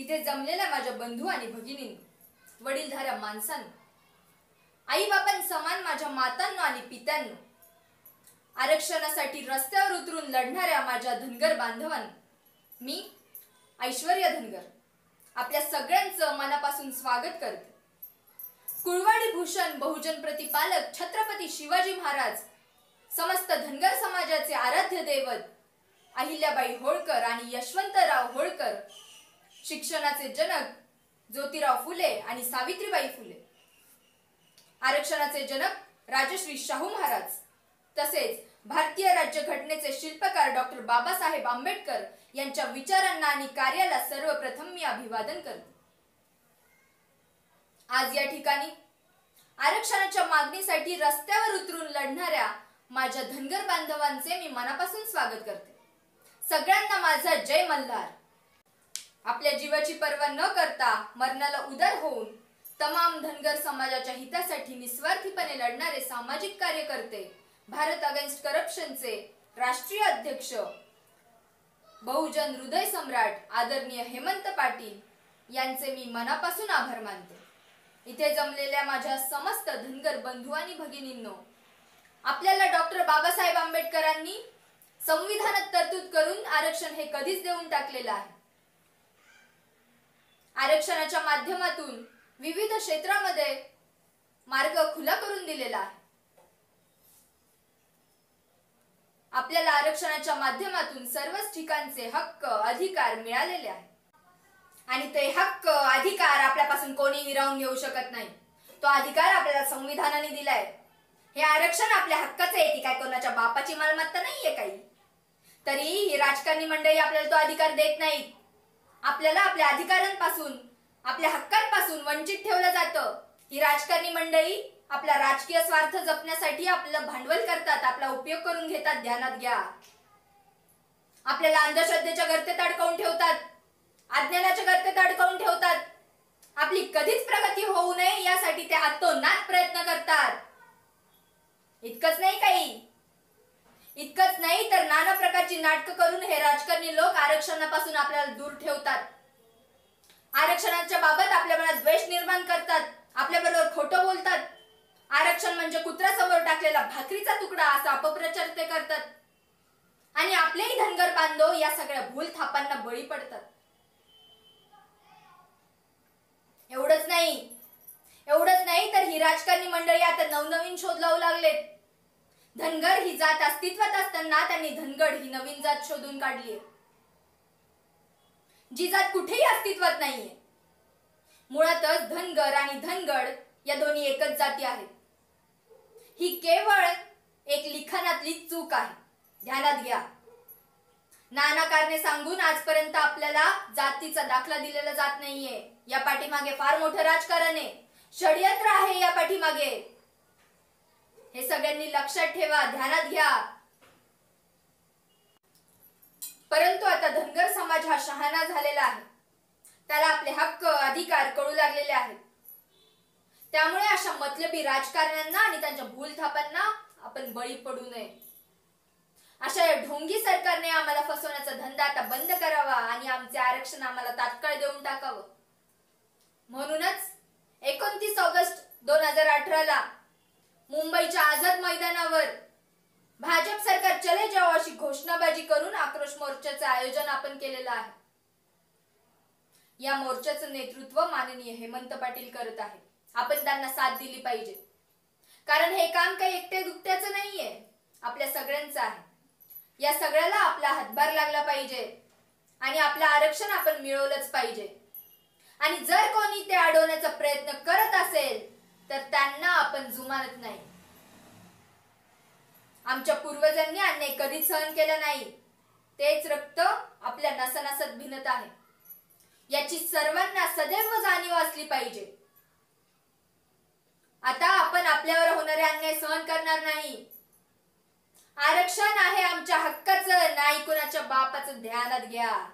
इथे जमलेल्या माझ्या बंधू आणि भगिनींनो वडीलधाऱ्या माणसांनो आई बाबां समान माझ्या मातांनो आणि पित्यांनो आरक्षणासाठी रस्त्यावर उतरून लढणाऱ्या माझ्या धनगर बांधवांनो मी ऐश्वर्या धनगर आपल्या सगळ्यांचं मनापासून स्वागत करते. कुळवाडी भूषण बहुजन प्रतिपालक छत्रपती शिवाजी महाराज समस्त धनगर समाजाचे आराध्य दैवत अहिल्याबाई होळकर आणि यशवंतराव होळकर शिक्षणाचे जनक ज्योतिराव फुले आणि सावित्रीबाई फुले. आरक्षणाचे जनक राजश्री शाहू महाराज. तसेच भारतीय राज्यघटनेचे शिल्पकार डॉक्टर बाबासाहेब आंबेडकर यांच्या विचारांना आणि कार्याला सर्वप्रथम मी अभिवादन करते. आज या ठिकाणी आरक्षणाच्या मागणीसाठी रस्त्यावर उतरून लढणाऱ्या माझ्या धनगर बांधवांचे मी मनापासून स्वागत करते. सगळ्यांना माझा जय मल्हार. आपल्या जीवाची पर्वा न करता मरणाला उदर होऊन तमाम धनगर समाजाच्या हितासाठी निस्वार्थीपणे लढणारे सामाजिक कार्यकर्ते भारत अगेन्स्ट करप्शनचे राष्ट्रीय अध्यक्ष बहुजन हृदय सम्राट आदरणीय हेमंत पाटील यांचे मी मनापासून आभार मानते. इथे जमलेल्या माझ्या समस्त धनगर बंधू आणि भगिनींनो आपल्याला डॉक्टर बाबासाहेब आंबेडकरांनी संविधानात तरतूद करून आरक्षण हे कधीच देऊन टाकलेलं आहे. आरक्षणाच्या माध्यमातून विविध क्षेत्रामध्ये मार्ग खुला करून दिलेला आहे. आपल्याला आरक्षणाच्या माध्यमातून सर्वच ठिकाणचे हक्क अधिकार मिळालेले आहेत. आणि ते हक्क अधिकार आपल्यापासून कोणी हिरावून घेऊ शकत नाही. तो अधिकार आपल्याला संविधानाने दिलाय. हे आरक्षण आपल्या हक्काचं आहे की काय कोणाच्या बापाची मालमत्ता नाहीये काही. तरी ही राजकारणी मंडळी आपल्याला तो अधिकार देत नाहीत. आपल्याला आपल्या अधिकारांपासून आपल्या हक्कांपासून वंचित ठेवलं जातं. ही राजकारणी मंडळी आपला राजकीय स्वार्थ जपण्यासाठी आपलं भांडवल करतात आपला उपयोग करून घेतात ध्यानात घ्या. आपल्याला अंधश्रद्धेच्या गर्तेत अडकवून ठेवतात अज्ञानाच्या गर्तेत अडकवून ठेवतात. आपली कधीच प्रगती होऊ नये यासाठी ते हातोनात प्रयत्न करतात. इतकंच नाही काही इतकंच नाही तर नाना प्रकारची नाटकं करून हे राजकारणी लोक आरक्षणापासून आपल्याला दूर ठेवतात. आरक्षणाच्या बाबत आपल्या मनात द्वेष निर्माण करतात. आपल्या बरोबर खोटं बोलतात. आरक्षण म्हणजे कुत्र्यासमोर टाकलेला भाकरीचा तुकडा असा अपप्रचार ते करतात. आणि आपलेही धनगर बांधव या सगळ्या भूल थापांना बळी पडतात. एवढंच नाही. एवढंच नाही तर ही राजकारणी मंडळी आता नवनवीन शोध लावू लागलेत. धनगर ही जात अस्तित्वात असताना त्यांनी धनगड ही नवीन जात शोधून काढली जी जात कुठेही अस्तित्वात नाहीये. मुळातच धनगर आणि धनगड या दोन्ही एकच जाती आहेत. ही केवळ एक लिखाणातली चूक आहे. ध्यानात घ्या. नाना कारणे सांगून आजपर्यंत आपल्याला जातीचा दाखला दिलेला जात नाहीये. या पाठीमागे फार मोठं राजकारण आहे. षडयंत्र आहे या पाठीमागे. हे सगळ्यांनी लक्षात ठेवा ध्यानात घ्या. परंतु आता धनगर समाज हा शहाणा झालेला आहे. त्याला आपले हक्क अधिकार कळू लागलेले आहेत. त्यामुळे अशा मतलबी राजकारण्यांना आणि त्यांच्या भूलथापांना आपण बळी पडू नये. अशा या ढोंगी सरकारने आम्हाला फसवण्याचा धंदा आता बंद करावा आणि आमचे आरक्षण आम्हाला तात्काळ देऊन टाकावं. म्हणूनच एकोणतीस ऑगस्ट दोन हजार अठराला मुंबईच्या आझाद मैदानावर. भाजप सरकार चले जाओ अशी घोषणाबाजी करून आक्रोश मोर्चाचं आयोजन आपण केलेलं आहे. या मोर्चाचं नेतृत्व माननीय हेमंत पाटील करत आहे. आपण त्यांना साथ दिली पाहिजे. कारण हे काम काही एकटे दुकट्याचं नाहीये. आपल्या सगळ्यांचं आहे. या सगळ्याला आपला हातभार लागला पाहिजे. आणि आपलं आरक्षण आपण मिळवलंच पाहिजे. आणि जर कोणी ते अडवण्याचा प्रयत्न करत असेल तर त्यांना आपण जुमानत नाही. आमच्या पूर्वजांनी अन्याय कधीच सहन केलं नाही. तेच रक्त आपल्या नसनासत भिनत आहे. याची सर्वांना सदैव जाणीव असली पाहिजे. आता आपण आपल्यावर होणारे अन्याय सहन करणार नाही. आरक्षण आहे आमच्या हक्काचं नाही कुणाच्या बापाचं ध्यानात घ्या.